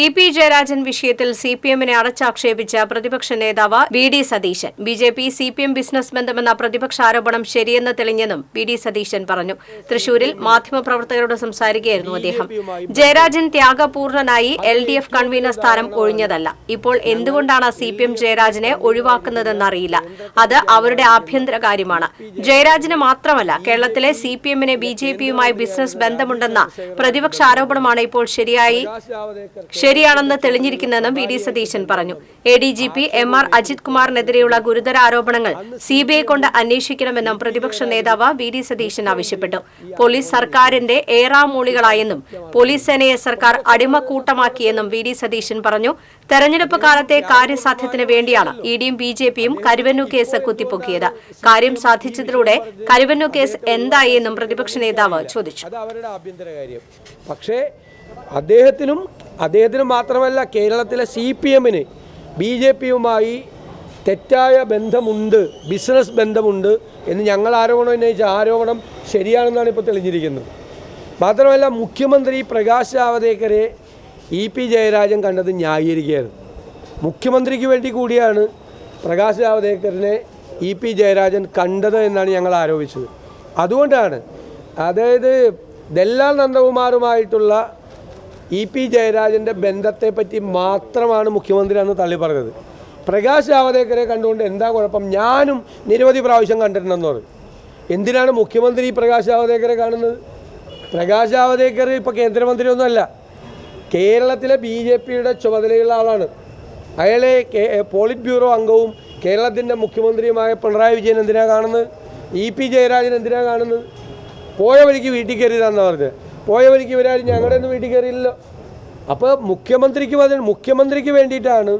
E P Jayarajan വിഷയത്തിൽ C P എമ്മിനെ അടച്ചാക്ഷേപിച്ച പ്രതിപക്ഷ നേതാവ് V D Satheesan. B J P C P M business ബന്ധമെന്ന പ്രതിപക്ഷ ആരോപണം ശരിയെന്ന് തെളിഞ്ഞെന്നും വി ഡി സതീശൻ പറഞ്ഞു. തൃശൂരിൽ മാധ്യമപ്രവർത്തകരോട് സംസാരിക്കുകയായിരുന്നു അദ്ദേഹം. ജയരാജൻ ത്യാഗപൂർണനായി എൽ ഡി എഫ് കൺവീനർ സ്ഥാനം ഒഴിഞ്ഞതല്ല. ഇപ്പോൾ എന്തുകൊണ്ടാണ് സി പി എം ജയരാജനെ ഒഴിവാക്കുന്നതെന്നറിയില്ല. അത് അവരുടെ ആഭ്യന്തര കാര്യമാണ്. ജയരാജന് മാത്രമല്ല കേരളത്തിലെ സി പി എമ്മിന് ബി ജെ പിയുമായി ബിസിനസ് ബന്ധമുണ്ടെന്ന പ്രതിപക്ഷ ആരോപണമാണ് ഇപ്പോൾ ശരിയായി ശരിയാണെന്ന് തെളിഞ്ഞിരിക്കുന്നതെന്നും വി ഡി സതീശൻ പറഞ്ഞു. A D G P M R Ajith കുമാറിനെതിരെയുള്ള ഗുരുതര ആരോപണങ്ങൾ സി ബി ഐ കൊണ്ട് അന്വേഷിക്കണമെന്നും പ്രതിപക്ഷ നേതാവ് വി ഡി സതീശൻ ആവശ്യപ്പെട്ടു. പോലീസ് സർക്കാരിന്റെ ഏറാമൂളികളായെന്നും പോലീസ് സേനയെ സർക്കാർ അടിമക്കൂട്ടമാക്കിയെന്നും വി ഡി സതീശൻ പറഞ്ഞു. തെരഞ്ഞെടുപ്പ് കാലത്തെ കാര്യസാധ്യത്തിന് വേണ്ടിയാണ് ഇ ഡിയും ബി ജെ പിയും കരുവന്നു കേസ് കുത്തിപ്പൊക്കിയത്. കാര്യം സാധിച്ചതിലൂടെ കരുവന്നു കേസ് എന്തായി എന്നും പ്രതിപക്ഷ നേതാവ് ചോദിച്ചു. പക്ഷേ അദ്ദേഹത്തിനും അദ്ദേഹത്തിന് മാത്രമല്ല കേരളത്തിലെ സി പി എമ്മിന് ബി ജെ പിയുമായി തെറ്റായ ബന്ധമുണ്ട് ബിസിനസ് ബന്ധമുണ്ട് എന്ന് ഞങ്ങൾ ആരോപണം ഉന്നയിച്ച ആരോപണം ശരിയാണെന്നാണ് ഇപ്പോൾ തെളിഞ്ഞിരിക്കുന്നത്. മാത്രമല്ല മുഖ്യമന്ത്രി പ്രകാശ് ജാവദേക്കറെ ഇ പി ജയരാജൻ കണ്ടത് ന്യായീകരിക്കുകയാണ്. മുഖ്യമന്ത്രിക്ക് വേണ്ടി കൂടിയാണ് പ്രകാശ് ജാവദേക്കറിനെ ഇ പി ജയരാജൻ കണ്ടത് എന്നാണ് ഞങ്ങൾ ആരോപിച്ചത്. അതുകൊണ്ടാണ് അതായത് ദല്ലാൽ നന്ദകുമാറുമായിട്ടുള്ള ഇ പി ജയരാജന്റെ ബന്ധത്തെപ്പറ്റി മാത്രമാണ് മുഖ്യമന്ത്രി അന്ന് തള്ളി പറഞ്ഞത്. പ്രകാശ് ജാവദേക്കറെ കണ്ടുകൊണ്ട് എന്താ കുഴപ്പം? ഞാനും നിരവധി പ്രാവശ്യം കണ്ടിട്ടുണ്ടെന്ന് പറഞ്ഞു എന്തിനാണ് മുഖ്യമന്ത്രി പ്രകാശ് ജാവദേക്കറെ കാണുന്നത്? പ്രകാശ് ജാവദേക്കർ ഇപ്പോൾ കേന്ദ്രമന്ത്രിയൊന്നുമല്ല. കേരളത്തിലെ ബി ജെ പിയുടെ ചുമതലയുള്ള ആളാണ്. അയാളെ പോളിറ്റ് ബ്യൂറോ അംഗവും കേരളത്തിന്റെ മുഖ്യമന്ത്രിയുമായ പിണറായി വിജയൻ എന്തിനാണ് കാണുന്നത്? ഇ പി ജയരാജൻ എന്തിനാണ് കാണുന്നത്? പോയ വഴിക്ക് വീട്ടിൽ കയറിയതാണെന്ന് പറഞ്ഞത്. പോയ വഴിക്ക് ഇവരാരും ഞങ്ങളുടെ ഒന്നും വീട്ടിൽ കയറിയില്ലല്ലോ. അപ്പോൾ മുഖ്യമന്ത്രിക്ക് അതിന് മുഖ്യമന്ത്രിക്ക് വേണ്ടിയിട്ടാണ്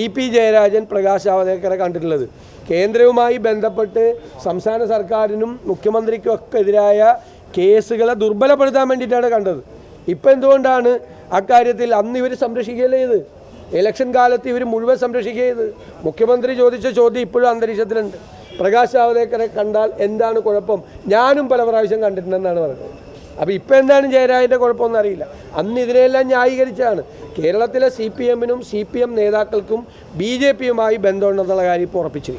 ഇ പി ജയരാജൻ പ്രകാശ് ജാവദേക്കറെ കണ്ടിട്ടുള്ളത്. കേന്ദ്രവുമായി ബന്ധപ്പെട്ട് സംസ്ഥാന സർക്കാരിനും മുഖ്യമന്ത്രിക്കും ഒക്കെ എതിരായ കേസുകളെ ദുർബലപ്പെടുത്താൻ വേണ്ടിയിട്ടാണ് കണ്ടത്. ഇപ്പം എന്തുകൊണ്ടാണ് അക്കാര്യത്തിൽ അന്ന് ഇവർ സംരക്ഷിക്കുകയല്ലേ ചെയ്ത്? ഇലക്ഷൻ കാലത്ത് ഇവർ മുഴുവൻ സംരക്ഷിക്കുക ചെയ്ത്? മുഖ്യമന്ത്രി ചോദിച്ച ചോദ്യം ഇപ്പോഴും അന്തരീക്ഷത്തിലുണ്ട്. പ്രകാശ് ജാവദേക്കറെ കണ്ടാൽ എന്താണ് കുഴപ്പം? ഞാനും പല പ്രാവശ്യം കണ്ടിട്ടുണ്ടെന്നാണ് പറഞ്ഞത്. അപ്പോൾ ഇപ്പോൾ എന്താണ് ജയരാജന്റെ കുഴപ്പമൊന്നും അറിയില്ല. അന്ന് ഇതിനെല്ലാം ന്യായീകരിച്ചാണ് കേരളത്തിലെ സി പി എമ്മിനും സി പി എം നേതാക്കൾക്കും ബി ജെ പിയുമായി ബന്ധമുണ്ടെന്നുള്ള കാര്യം ഇപ്പോൾ ഉറപ്പിച്ചു.